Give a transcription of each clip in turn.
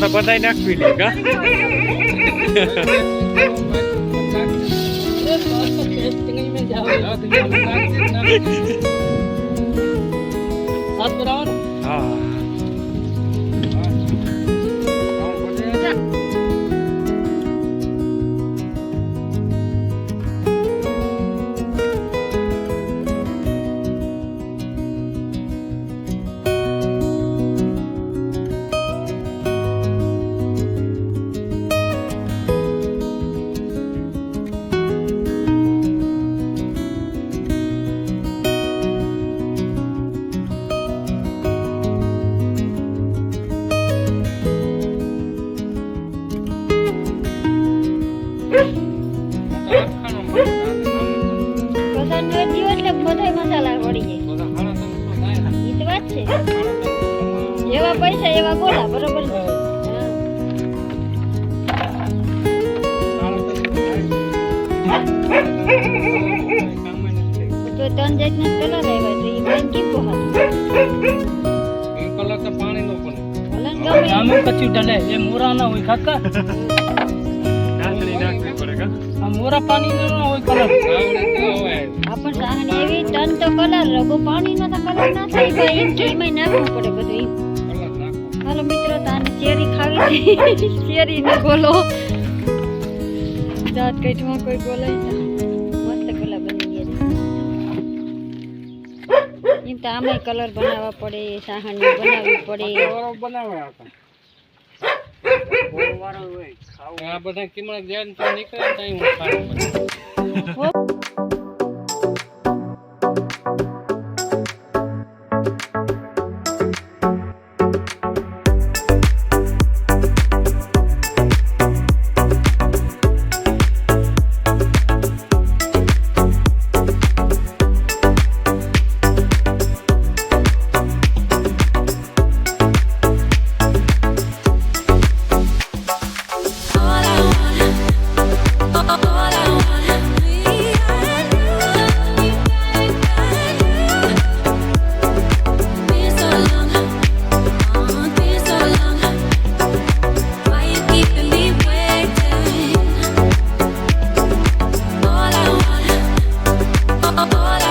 તો બધાય નાખવી લે કા? હા. જેવા પૈસા એવા ગોળા તો ત્રણ જાતના કલર આવ્યા તો ઈ બેન આમે કચ્યું ડલે એ મોરા ના હોય ખાકા આ પાણી નો હોય કલર આપણ સાહન એવી ટન તો કલર રગો પાણીનો તો કલર ના થાય ભાઈ. એમ કે એમાંય નાખવું પડે બધું એમ. હાલો મિત્રો તાને ચેરી ખાવી ચેરી ને બોલો. જાત કાઢવા કોઈ બોલાય ના. મસ્ત કલર બની ગયા છે. એમ તો આમાંય કલર બનાવવા પડે સાહણી બનાવવી પડે. આ બધા કિમણા જાય નીકળે ત્યાં હો. all I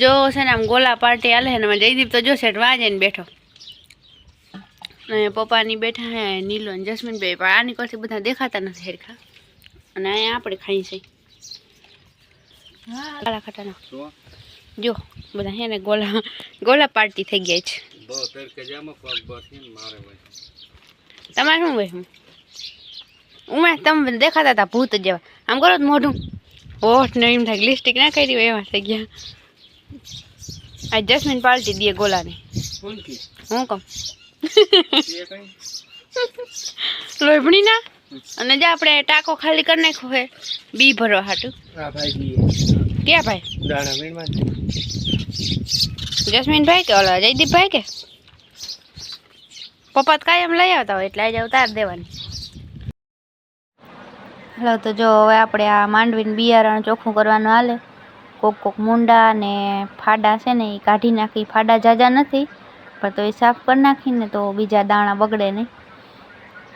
જો છે ને આમ ગોલા પાર્ટી હાલે છે ને જયદીપ તો જો સેટ વાંચે ને બેઠો. અને પપ્પાની બેઠા હે નીલો અને જસ્મીનભાઈ પણ આની કરતી બધા દેખાતા નથી હેરખા. અને અહીંયા આપણે ખાઈ છે. કાળા ખાટાના જો બધા હે ને ગોલા ગોલા પાર્ટી થઈ ગયા છે. તમારે શું ભાઈ હું ઉમે તમે દેખાતા હતા ભૂત જેવા. આમ કરો તો મોઢું. હોઠ ને એમ થાય લિપસ્ટિક ના કરી એવા થઈ ગયા. આ જસ્મીન પાલટી દે ગોલાને. હું કમ લોભણી ના અને જે આપણે ટાંકો ખાલી કરી નાખ્યો હે. બી ભરવા હાટું. ક્યાં ભાઈ? જસ્મીનભાઈ કે? ઓલા જયદીપભાઈ કે? પપ્પા તો કાયમ લઈ આવતા હોય એટલે આજે ઉતાર દેવાની. હાલો તો જો હવે આપણે આ માંડવીને બિયારણ ચોખ્ખું કરવાનું હાલે. કોક કોક મુંડા ને ફાડા છે ને એ કાઢી નાખી. ફાડા જાજા નથી, પણ તો એ સાફ કરી નાખીને તો બીજા દાણા બગડે નહીં.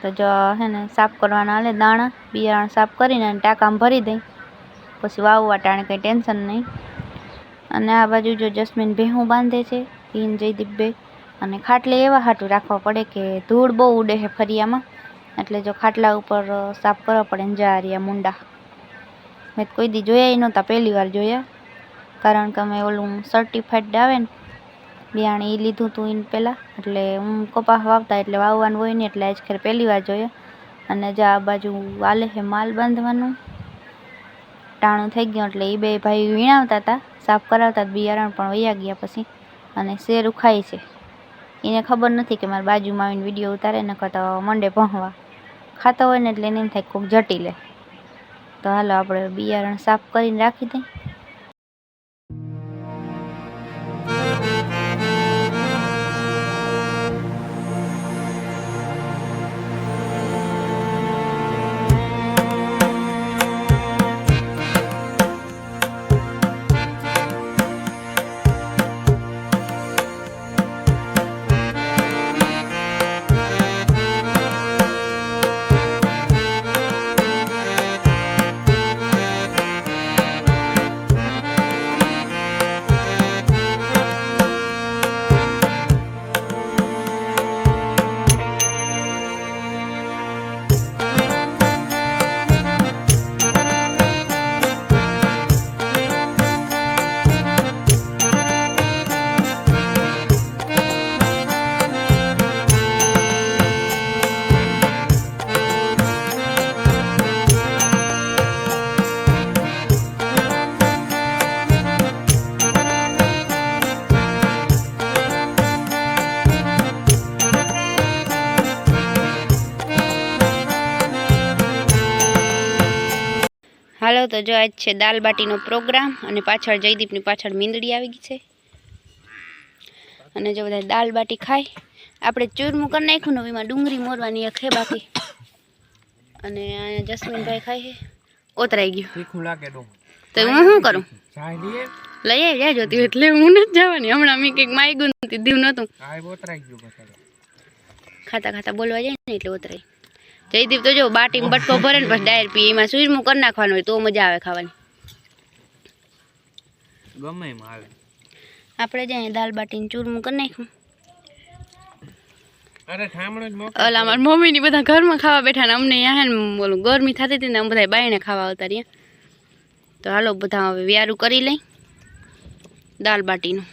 તો જો હે ને સાફ કરવાના હાલે દાણા, બિયારણ સાફ કરીને ટાંકામાં ભરી દઈ. પછી વાવવા ટાણે કંઈ ટેન્શન નહીં. અને આ બાજુ જો જસ્મીન ભેહું બાંધે છે તીન જયદીપ બે. અને ખાટલે એવા હાટું રાખવા પડે કે ધૂળ બહુ ઉડે છે ફરિયામાં. એટલે જો ખાટલા ઉપર સાફ કરવા પડે ને જા રહ્યા મુંડા. મેં કોઈ દી જોયા એ નહોતા, પહેલી વાર જોયા. કારણ કે અમે ઓલું સર્ટિફાઈડ આવે ને, બિયાણ એ લીધું હતું એને પહેલાં એટલે હું કપાસ વાવતા એટલે વાવવાનું હોય ને, એટલે આજ ખેર પહેલી વાર જોયા. અને જા આ બાજુ વાલે છે માલ બાંધવાનું. ટાણું થઈ ગયું, એટલે એ બે ભાઈ વીણાવતા હતા સાફ કરાવતા બિયારણ પણ વયા ગયા પછી. અને શેર ઉખાય છે. એને ખબર નથી કે મારી બાજુમાં આવીને વીડિયો ઉતારે ને કરતા મંડે ભણવા ખાતા હોય ને એટલે એને એમ થાય કોઈક જટી લે. તો હાલો આપણે બિયારણ સાફ કરીને રાખી દઈએ. હાલો તો જો આજ છે દાલ બાટીનો પ્રોગ્રામ અને પાછળ જયદીપની પાછળ મીંદડી આવી ગઈ છે. અને જો બધા દાલ બાટી ખાય. આપણે ચૂરમું કરી નાખ્યું ને એમાં ડુંગળી મોરવાની છે બાકી. અને જસ્મીનભાઈ ખાય છે. ઓતરાઈ ગયું. તો હું શું કરું? લઈ આવી જાય જોતી એટલે હું નથી જવાની. હમણાં મેં કંઈક માગ્યું નથી દીવ નહોતું. ગયું ખાતા ખાતા બોલવા જાય ને એટલે ઉતરાય જયદીપ તો જો બાટીમાં બટકો ભરે ને પછી ડાયર પી એમાં સુરમું કરી નાખવાનું હોય તો મજા આવે ખાવાની. ગમે એમાં આવે. આપણે જાય દાલ બાટીને ચૂરમું કરી નાખ્યું. ઓલા મારા મમ્મી મમ્મીની બધા ઘરમાં ખાવા બેઠા ને અમને અહીંયા ને ઓલું ગરમી થતી હતી ને અમે બધા બાયણે ખાવા આવતા રહ્યા. તો હાલો બધા હવે વ્યારું કરી લઈ દાલ બાટીનું.